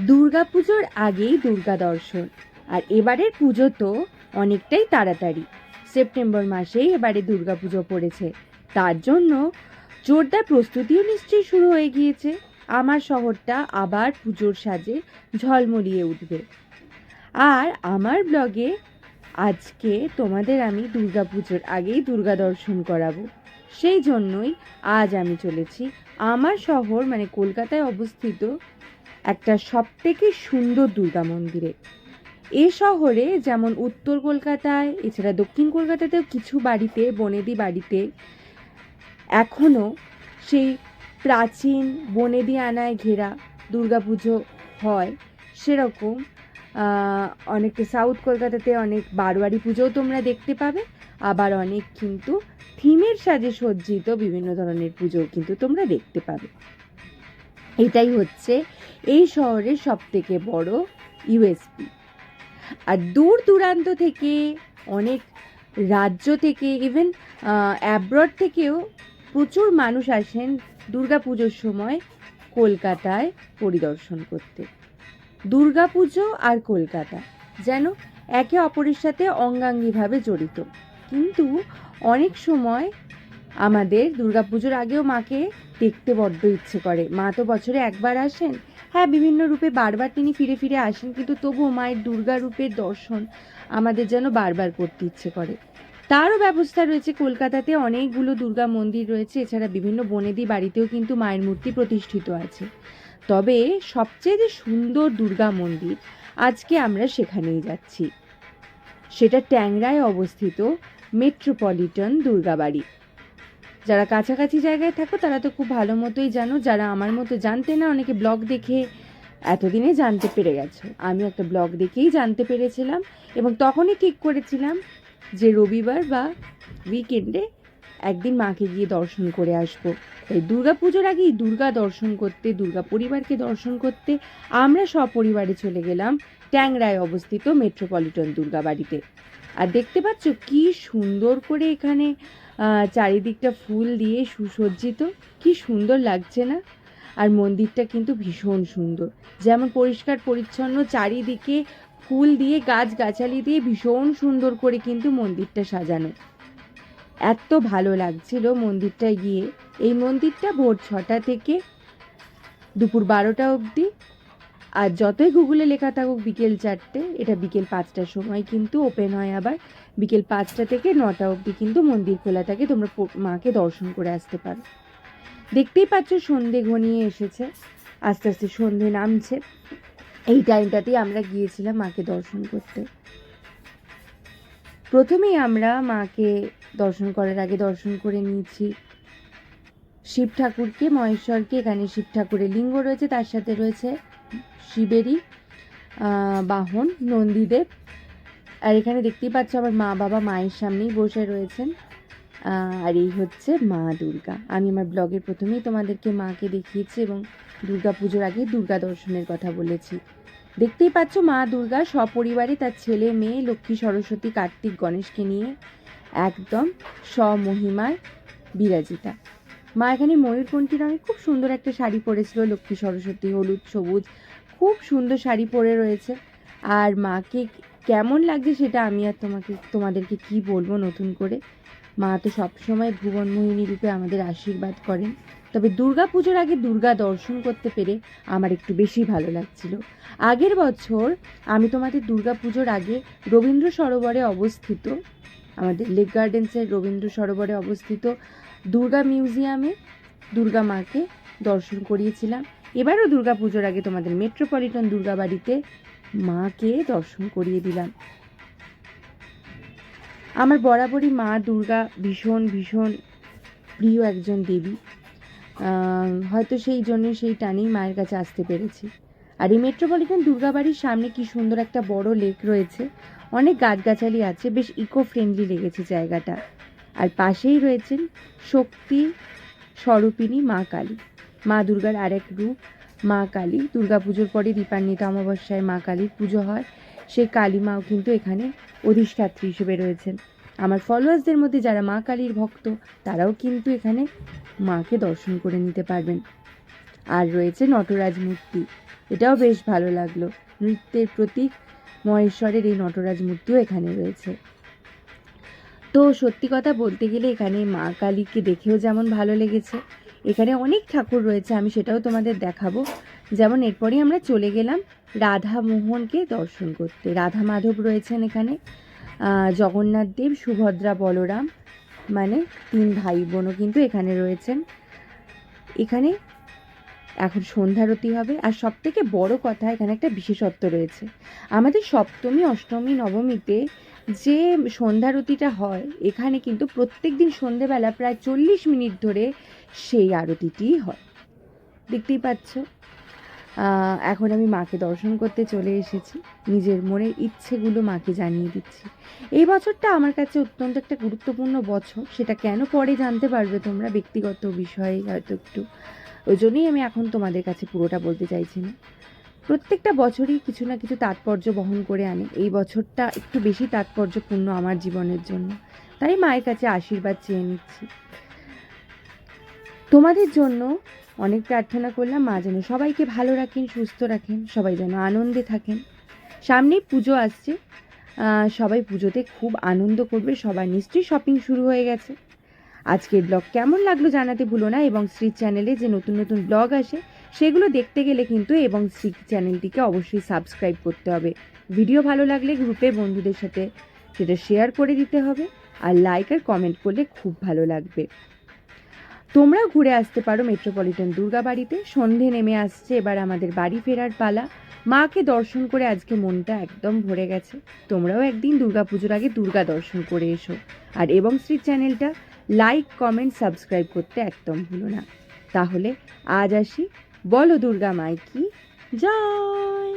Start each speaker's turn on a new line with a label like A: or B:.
A: দুর্গা পুজোর আগেই দুর্গা দর্শন। আর এবারের পুজো তো অনেকটাই তাড়াতাড়ি। সেপ্টেম্বর মাসেই এবারে দুর্গা পুজো পড়েছে। তার জন্য জোরদার প্রস্তুতিও নিশ্চয়ই শুরু হয়ে গিয়েছে। আমার শহরটা আবার পুজোর সাজে ঝলমলিয়ে উঠবে। আর আমার ব্লগে আজকে তোমাদের আমি দুর্গা পুজোর আগেই দুর্গা দর্শন করাবো। সেই জন্যই আজ আমি চলেছি। আমার শহর মানে কলকাতায় অবস্থিত একটা সবথেকে সুন্দর দুর্গা মন্দিরে। এ শহরে যেমন উত্তর কলকাতায়, এছাড়া দক্ষিণ কলকাতাতেও কিছু বাড়িতে, বনেদি বাড়িতে এখনও সেই প্রাচীন বনেদি আনায় ঘেরা দুর্গাপুজো হয় সেরকম। অনেকটা সাউথ কলকাতাতে অনেক বারোয়ারি পুজোও তোমরা দেখতে পাবে। আবার অনেক কিন্তু থিমের সাজে সজ্জিত বিভিন্ন ধরনের পুজোও কিন্তু তোমরা দেখতে পাবে। এটাই হচ্ছে এই শহরের সব থেকে বড় ইউএসপি। আর দূর দূরান্ত থেকে, অনেক রাজ্য থেকে ইভেন অ্যাব্রড থেকেও প্রচুর মানুষ আসেন দুর্গাপুজোর সময় কলকাতায় পরিদর্শন করতে। দুর্গাপুজো আর কলকাতা যেন একে অপরের সাথে অঙ্গাঙ্গিভাবে জড়িত। কিন্তু অনেক সময় আমাদের দুর্গাপুজোর আগেও মাকে দেখতে বড্ড ইচ্ছে করে। মা তো বছরে একবার আসেন। হ্যাঁ বিভিন্ন রূপে বারবার তিনি ফিরে ফিরে আসেন, কিন্তু তবুও মায়ের দুর্গা রূপের দর্শন আমাদের যেন বারবার করতে ইচ্ছে করে। তারও ব্যবস্থা রয়েছে। কলকাতাতে অনেকগুলো দুর্গা মন্দির রয়েছে। এছাড়া বিভিন্ন বনেদি বাড়িতেও কিন্তু মায়ের মূর্তি প্রতিষ্ঠিত আছে। তবে সবচেয়ে যে সুন্দর দুর্গা মন্দির, আজকে আমরা সেখানেই যাচ্ছি। সেটা ট্যাংরায় অবস্থিত মেট্রোপলিটন দুর্গাবাড়ি। যারা কাছাকাছি জায়গায় থাকো, তারা তো খুব ভালো মতোই জানো। যারা আমার মতো জানতে না, অনেকে ব্লগ দেখে এতদিনে জানতে পেরে গেছো। আমি একটা ব্লগ দেখেই জানতে পেরেছিলাম এবং তখনই ঠিক করেছিলাম যে রবিবার বা উইকেন্ডে একদিন মাকে গিয়ে দর্শন করে আসব। তাই দুর্গা পুজোর আগেই দুর্গা দর্শন করতে, দুর্গা পরিবারকে দর্শন করতে আমরা সপরিবারে চলে গেলাম ট্যাংরায় অবস্থিত মেট্রোপলিটন দুর্গা বাড়িতে আর দেখতে পাচ্ছ কি সুন্দর করে এখানে চারিদিকটা ফুল দিয়ে সুসজ্জিত। কি সুন্দর লাগছে না? আর মন্দিরটা কিন্তু ভীষণ সুন্দর। যেমন পরিষ্কার পরিচ্ছন্ন চারিদিকে ফুল দিয়ে, গাছগাছালি দিয়ে ভীষণ সুন্দর করে কিন্তু মন্দিরটা সাজানো। এত ভালো লাগছিল মন্দিরটায় গিয়ে। এই মন্দিরটা ভোর ছটা থেকে দুপুর বারোটা অবধি আর যতই গুগলে লেখা থাকুক বিকেল চারটে, এটা বিকেল পাঁচটার সময় কিন্তু ওপেন হয় আবার। বিকেল পাঁচটা থেকে নটা অবধি কিন্তু মন্দির খোলা থাকে, তোমরা মাকে দর্শন করে আসতে পারো। দেখতেই পাচ্ছ সন্ধে ঘনিয়ে এসেছে, আস্তে আস্তে সন্ধে নামছে। এই টাইমটাতেই আমরা গিয়েছিলাম মাকে দর্শন করতে। প্রথমেই আমরা মাকে দর্শন করার আগে দর্শন করে নিয়েছি। শিব ঠাকুরকে, মহেশ্বরকে, এখানে শিব ঠাকুরের লিঙ্গ রয়েছে, তার সাথে রয়েছে শিবেরই বাহন, নন্দীদেব। আর এখানে দেখতেই পাচ্ছ আমার মা বাবা মায়ের সামনেই বসে রয়েছেন। আর এই হচ্ছে মা দুর্গা। আমি আমার ব্লগের প্রথমেই তোমাদেরকে মাকে দেখিয়েছি এবং দুর্গা পুজোর আগে দুর্গা দর্শনের কথা বলেছি। দেখতেই পাচ্ছ মা দুর্গা সপরিবারে তার ছেলে, মেয়ে, লক্ষ্মী, সরস্বতী, কার্তিক, গণেশকে নিয়ে একদম স্বমহিমায় বিরাজিতা। মা এখানে ময়ূরকণ্ঠী রঙের খুব সুন্দর একটা শাড়ি পরেছিল লক্ষ্মী সরস্বতী, হলুদ, সবুজ। খুব সুন্দর শাড়ি পরে রয়েছে। আর মাকে কেমন লাগছে সেটা আমি আর তোমাকে, তোমাদেরকে কি বলব নতুন করে? মা তো সবসময় ভুবন মোহিনী রূপে আমাদের আশীর্বাদ করেন। তবে দুর্গা পুজোর আগে দুর্গা দর্শন করতে পেরে আমার একটু বেশি ভালো লাগছিল। আগের বছর আমি তোমাদের দুর্গা পুজোর আগে রবীন্দ্র সরোবরে অবস্থিত, আমাদের লেক গার্ডেন্সের রবীন্দ্র সরোবরে অবস্থিত দুর্গা মিউজিয়ামে দুর্গা মাকে দর্শন করিয়েছিলাম। এবারও দুর্গা পুজোর আগে তোমাদের মেট্রোপলিটন দুর্গা বাড়িতে মাকে দর্শন করিয়ে দিলাম। আমার বরাবরই মা দুর্গা ভীষণ ভীষণ প্রিয় একজন দেবী। হয়তো সেই জন্য সেই টানেই মায়ের কাছে আসতে পেরেছি। আর এই মেট্রোপলিটন দুর্গাবাড়ির সামনে কি সুন্দর একটা বড় লেক রয়েছে। অনেক গাছগাছালি আছে, বেশ ইকো ফ্রেন্ডলি লেগেছে জায়গাটা। আর পাশেই রয়েছেন শক্তি স্বরূপিণী মা কালী। মা দুর্গার আরেক রূপ মা কালী। দুর্গাপুজোর পরে দীপান্বিতা অমাবস্যায় মা কালীর পুজো হয়। সেই কালী মাও কিন্তু এখানে অধিষ্ঠাত্রী হিসেবে রয়েছেন। আমার ফলোয়ার্সদের মধ্যে যারা মা কালীর ভক্ত, তারাও কিন্তু এখানে মাকে দর্শন করে নিতে পারবেন। আর রয়েছে নটরাজ মূর্তি। এটাও বেশ ভালো লাগল। নৃত্যের প্রতীক মহেশ্বরের এই নটরাজ মূর্তিও এখানে রয়েছে। তো সত্যি কথা বলতে গেলে এখানে মা কালীকে দেখেও যেমন ভালো লেগেছে। এখানে অনেক ঠাকুর রয়েছে, আমি সেটাও তোমাদের দেখাবো। যেমন এরপরেই আমরা চলে গেলাম রাধা মোহনকে দর্শন করতে। রাধা মাধব রয়েছেন এখানে। জগন্নাথ দেব, সুভদ্রা, বলরাম মানে তিন ভাই বোনও কিন্তু এখানে রয়েছেন। এখানে এখন সন্ধ্যারতি হবে। আর সব থেকে বড় কথা, এখানে একটা বিশেষত্ব রয়েছে। আমাদের সপ্তমী, অষ্টমী, নবমীতে যে সন্ধ্যারতিটা হয়, এখানে কিন্তু প্রত্যেক দিন সন্ধেবেলা প্রায় চল্লিশ মিনিট ধরে সেই আরতিটিই হয়। দেখতেই পাচ্ছ। এখন আমি মাকে দর্শন করতে চলে এসেছি। নিজের মনের ইচ্ছেগুলো মাকে জানিয়ে দিচ্ছি। এই বছরটা আমার কাছে অত্যন্ত একটা গুরুত্বপূর্ণ বছর। সেটা কেন পরে জানতে পারবে তোমরা ব্যক্তিগত বিষয়ে হয়তো একটু। ওই জন্যই আমি এখন তোমাদের কাছে পুরোটা বলতে চাইছি না। প্রত্যেকটা বছরই কিছু না কিছু তাৎপর্য বহন করে আনে। এই বছরটা একটু বেশি তাৎপর্যপূর্ণ আমার জীবনের জন্য। তাই মায়ের কাছে আশীর্বাদ চেয়ে নিচ্ছি। তোমাদের জন্য অনেক প্রার্থনা করলাম। মা যেন সবাইকে ভালো রাখেন, সুস্থ রাখেন, সবাই যেন আনন্দে থাকেন। সামনেই পুজো আসছে। সবাই পুজোতে খুব আনন্দ করবে। সবার নিশ্চয়ই শপিং শুরু হয়ে গেছে। আজকের ব্লগ কেমন লাগল জানাতে ভুলো না এবং শ্রী চ্যানেলে যে নতুন নতুন ব্লগ আসে সেগুলো দেখতে গেলে কিন্তু এবং শ্রী চ্যানেলটিকে অবশ্যই সাবস্ক্রাইব করতে হবে। ভিডিও ভালো লাগলে গ্রুপে বন্ধুদের সাথে সেটা শেয়ার করে দিতে হবে আর লাইক আর কমেন্ট করলে খুব ভালো লাগবে। তোমরাও ঘুরে আসতে পারো মেট্রোপলিটন দুর্গাবাড়িতে। সন্ধে নেমে আসছে, এবার আমাদের বাড়ি ফেরার পালা। মাকে দর্শন করে আজকে মনটা একদম ভরে গেছে। তোমরাও একদিন দুর্গাপুজোর আগে দুর্গা দর্শন করে এসো। আর এবং শ্রী চ্যানেলটা লাইক কমেন্ট সাবস্ক্রাইব করতে একদম ভুলো না। তাহলে আজ আসি। বলো দুর্গা মাই কি? জয়!